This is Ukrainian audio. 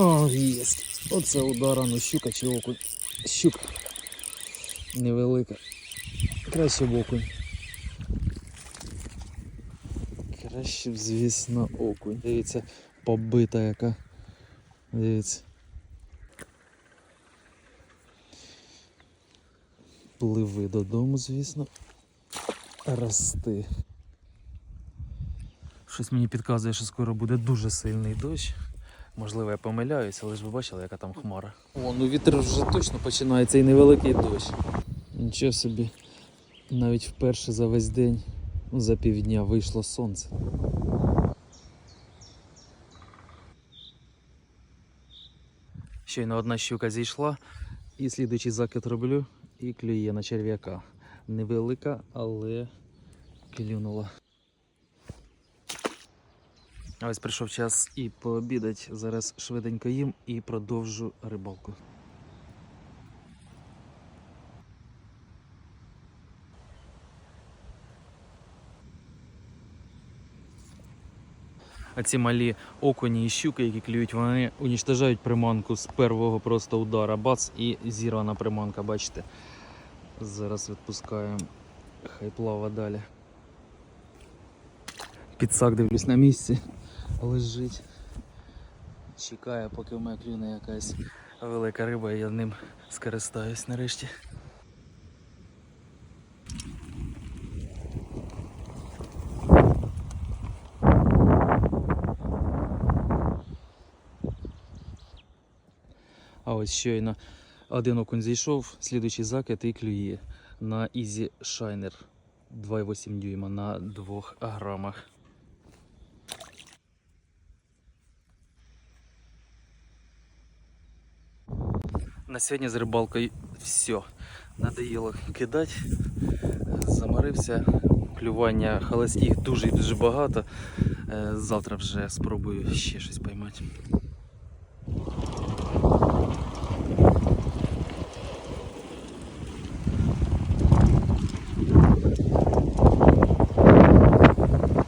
О, єсть. Оце удара, ну щука чи окунь. Щука. Невелика. Краще б окунь. Краще б, звісно, окунь. Дивіться, побита яка. Дивіться. Пливи додому, звісно. Рости. Щось мені підказує, що скоро буде дуже сильний дощ. Можливо, я помиляюся, але ж ви бачили, яка там хмара. О, ну вітер вже точно починається і невеликий дощ. Нічого собі. Навіть вперше за весь день, ну, за півдня вийшло сонце. Щойно одна щука зійшла, і слідуючий закид роблю і клює на черв'яка. Невелика, але клюнула. А Ось прийшов час і пообідати. Зараз швиденько їм і продовжу рибалку. А ці малі окуні і щуки, які клюють, вони унічтожають приманку з першого просто удара. Бац і зірвана приманка, бачите. Зараз відпускаємо. Хай плава далі. Підсак дивлюсь на місці. Лежить. Чекає, поки в мене клюне якась велика риба, і я ним скористаюсь нарешті. А ось щойно один окунь зійшов, слідуючий закид і клює на Easy Shiner 2,8 дюйма на 2 грамах. На сьогодні з рибалкою все. Надоїло кидати. Заморився. Клювання холостих дуже дуже багато. Е, Завтра вже спробую ще щось поймати.